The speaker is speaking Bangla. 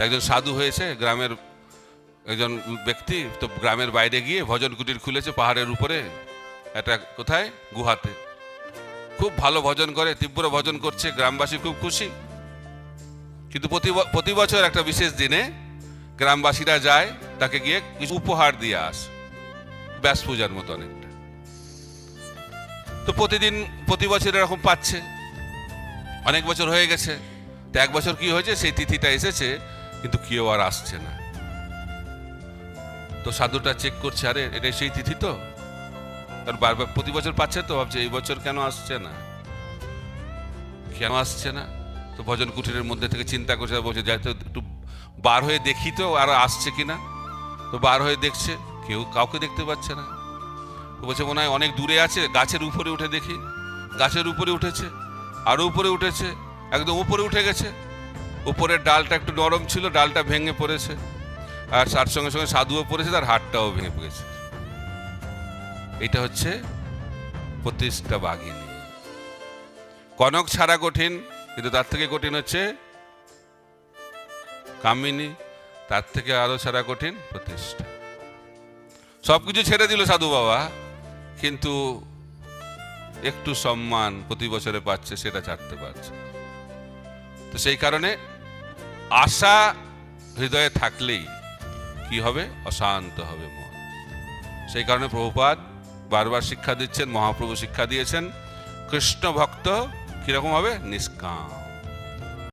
একজন সাধু হয়েছে, গ্রামের একজন ব্যক্তি, তো গ্রামের বাইরে গিয়ে ভজন কুটির খুলেছে পাহাড়ের উপরে। একটা কোথায়? গুহাতে। খুব ভালো ভজন করে, তীব্র ভজন করছে, গ্রামবাসী খুব খুশি। কিন্তু প্রতি বছর একটা বিশেষ দিনে গ্রামবাসীরা যায়, তাকে গিয়ে কিছু উপহার দিয়ে আসে। ব্যাস পূজার মতো অনেকটা। তো প্রতিদিন, প্রতি বছর এরকম পাচ্ছে। অনেক বছর হয়ে গেছে। তো এক বছর কি হয়েছে? সেই তিথিটা এসেছে কিন্তু কেউ আর আসছে না। তো সাধুটা চেক করছে, আরে এটাই সেই তিথি তো? আর বারবার প্রতি বছর পাচ্ছে তো, ভাবছে এই বছর কেন আসছে না? কেন আসছে না? তো ভজন কুটিরের মধ্যে থেকে চিন্তা করছে, বলছে, যাই তো একটু বার হয়ে দেখি তো, আর আসছে কিনা? তো বার হয়ে দেখছে, কেউ কাউকে দেখতে পাচ্ছে না। তো বলছে, মনে হয় অনেক দূরে আছে, গাছের উপরে উঠে দেখি। গাছের উপরে উঠেছে আরও উপরে উঠেছে, একদম উপরে উঠে গেছে। উপরের ডালটা একটু নরম ছিল, ডালটা ভেঙে পড়েছে। আর তার সঙ্গে সঙ্গে সাধুও পড়েছে, তার হাতটাও ভেঙে পড়েছে। এটা হচ্ছে প্রতিষ্ঠা বাঘিনী। কনক ছাড়া কঠিন, কিন্তু তার থেকে কঠিন হচ্ছে কামিনী। তার থেকে আরও ছাড়া কঠিন প্রতিষ্ঠা। সবকিছু ছেড়ে দিল সাধু বাবা, কিন্তু একটু সম্মান প্রতি বছরে পাচ্ছে, সেটা ছাড়তে পারছে তো সেই কারণে আশা হৃদয়ে থাকলেই কি হবে? অশান্ত হবে মন। সেই কারণে প্রভুপাত বারবার শিক্ষা দিচ্ছেন, মহাপ্রভু শিক্ষা দিয়েছেন কৃষ্ণ ভক্ত কীরকম হবে? নিষ্কাম।